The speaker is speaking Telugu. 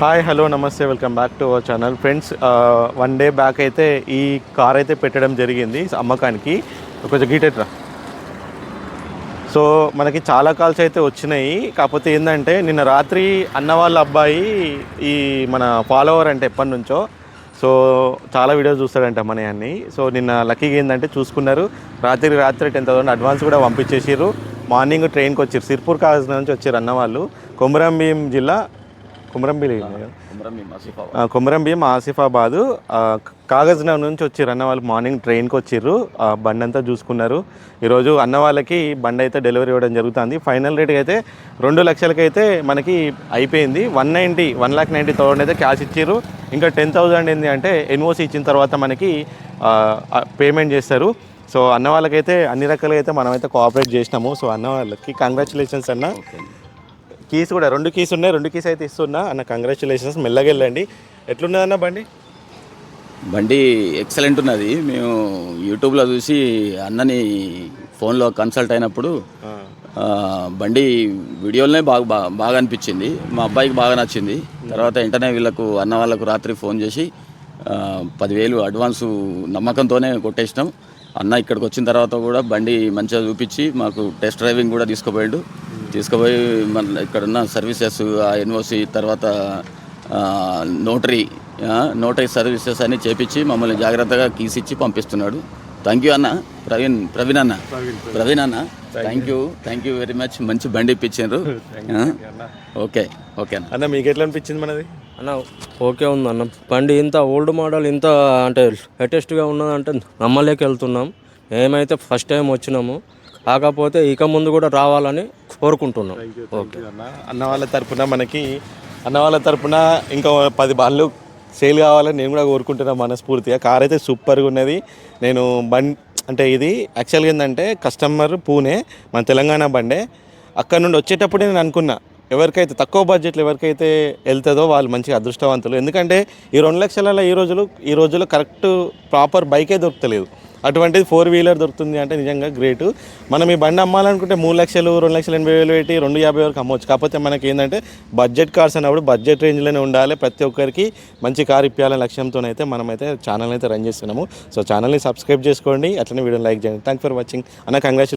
హాయ్ హలో నమస్తే welcome back to our channel friends one day back అయితే ఈ కార్ అయితే పెట్టడం జరిగింది అమ్మకానికి. కొంచెం గీటెట్రా సో మనకి చాలా కాల్స్ అయితే వచ్చినాయి. కాకపోతే ఏంటంటే నిన్న రాత్రి అన్న వాళ్ళ అబ్బాయి ఈ మన ఫాలోవర్ అంటే ఎప్పటి నుంచో సో చాలా వీడియోస్ చూస్తాడంట మన అన్ని సో నిన్న లక్కీగా ఏంటంటే చూసుకున్నారు. రాత్రి రాత్రి టెన్ థౌసండ్ అడ్వాన్స్ కూడా పంపించేసారు మార్నింగ్ ట్రైన్కి వచ్చారు సిర్పూర్ కాలేజ్ నుంచి వచ్చారు అన్న వాళ్ళు. కొమరంభీం జిల్లా కొమరంభీం ఆ, కొమరం భీం ఆసిఫాబాదు. ఆ, కాగజ్ నగర్ నుంచి వచ్చిర్రు అన్న వాళ్ళు మార్నింగ్ ట్రైన్కి వచ్చిర్రు. ఆ బండి అంతా చూసుకున్నారు. ఈరోజు అన్న వాళ్ళకి బండి అయితే డెలివరీ ఇవ్వడం జరుగుతుంది. ఫైనల్ రేట్ అయితే రెండు లక్షలకి అయితే మనకి అయిపోయింది. One ninety one lakh ninety thousand అయితే క్యాష్ ఇచ్చారు ఇంకా టెన్ థౌసండ్ ఏంటి అంటే ఎన్ఓసి ఇచ్చిన తర్వాత మనకి పేమెంట్ చేస్తారు. సో అన్న వాళ్ళకైతే అన్ని రకాలుగా అయితే మనమైతే కోఆపరేట్ చేసినాము. సో అన్న వాళ్ళకి కంగ్రాచులేషన్స్ అన్న. కీస్ కూడా రెండు కీస్ ఉన్నాయి రెండు కీస్ అయితే ఇస్తున్నా. అన్న కంగ్రాచులేషన్స్ మెల్లగా వెళ్ళండి. ఎట్లున్నది అన్న బండి? బండి ఎక్సలెంట్ ఉన్నది. మేము యూట్యూబ్లో చూసి అన్నని ఫోన్లో కన్సల్ట్ అయినప్పుడు బండి వీడియోలనే బాగా బాగా అనిపించింది. మా అబ్బాయికి బాగా నచ్చింది. తర్వాత వెంటనే వీళ్ళకు అన్న వాళ్ళకు రాత్రి ఫోన్ చేసి పదివేలు అడ్వాన్సు నమ్మకంతోనే కొట్టేసినాం. అన్న ఇక్కడికి వచ్చిన తర్వాత కూడా బండి మంచిగా చూపించి మాకు టెస్ట్ డ్రైవింగ్ కూడా తీసుకుపోయాడు. తీసుకుపోయి మన ఇక్కడ ఉన్న సర్వీసెస్ ఆ ఎన్ఓసి తర్వాత నోటరీ నోటరీ సర్వీసెస్ అన్ని చేపించి మమ్మల్ని జాగ్రత్తగా కీసిచ్చి పంపిస్తున్నాడు. థ్యాంక్ యూ అన్న. ప్రవీణ్ ప్రవీణ్ అన్న. ప్రవీణ్ అన్న. Thank you thank you very much మంచి బండి ఇప్పించారు ఓకే ఓకే అన్న. అన్న. మీకు ఎట్లా అనిపించింది మనది? అన్న ఓకే ఉంది అన్న. బండి ఇంత ఓల్డ్ మోడల్ ఇంత అంటే లేటెస్ట్గా ఉన్నదంటే నమ్మలేక వెళ్తున్నాం ఏమైతే ఫస్ట్ టైం వచ్చినాము కాకపోతే ఇక ముందు కూడా రావాలని కోరుకుంటున్నాం. ఓకే అన్న. వాళ్ళ తరపున మనకి అన్న వాళ్ళ తరపున ఇంకా పది బాళ్ళు సేల్ కావాలని నేను కూడా కోరుకుంటున్నాను మనస్ఫూర్తిగా. కార్ అయితే సూపర్గా ఉన్నది. నేను బండ్ అంటే ఇది యాక్చువల్గా ఏంటంటే కస్టమర్ పూణే మన తెలంగాణ బండే. అక్కడ నుండి వచ్చేటప్పుడే నేను అనుకున్నా ఎవరికైతే తక్కువ బడ్జెట్లో ఎవరికైతే వెళ్తుందో వాళ్ళు మంచి అదృష్టవంతులు. ఎందుకంటే ఈ రెండు లక్షలలో ఈ రోజులు ఈ రోజుల్లో కరెక్ట్ ప్రాపర్ బైకే దొరకలేదు అటువంటిది ఫోర్ వీలర్ దొరుకుతుంది అంటే నిజంగా గ్రేట్ మనం ఈ బండి అమ్మాలనుకుంటే మూడు లక్షలు రెండు లక్షలు ఎనభై వేలు పెట్టి రెండు యాభై వరకు అమ్మవచ్చు కాకపోతే మనకి ఏంటంటే బడ్జెట్ కార్స్ అన్నప్పుడు బడ్జెట్ రేంజ్లోనే ఉండాలి. ప్రతి ఒక్కరికి మంచి కార్ ఇప్పించాలనే లక్ష్యంతోనైతే మనమైతే ఛానల్ అయితే రన్ చేస్తున్నాము. సో ఛానల్ని సబ్స్క్రైబ్ చేసుకోండి. అట్లనే వీడియో లైక్ చేయండి. థ్యాంక్ ఫర్ వాచింగ్ అన్న కంగ్రాచులేషన్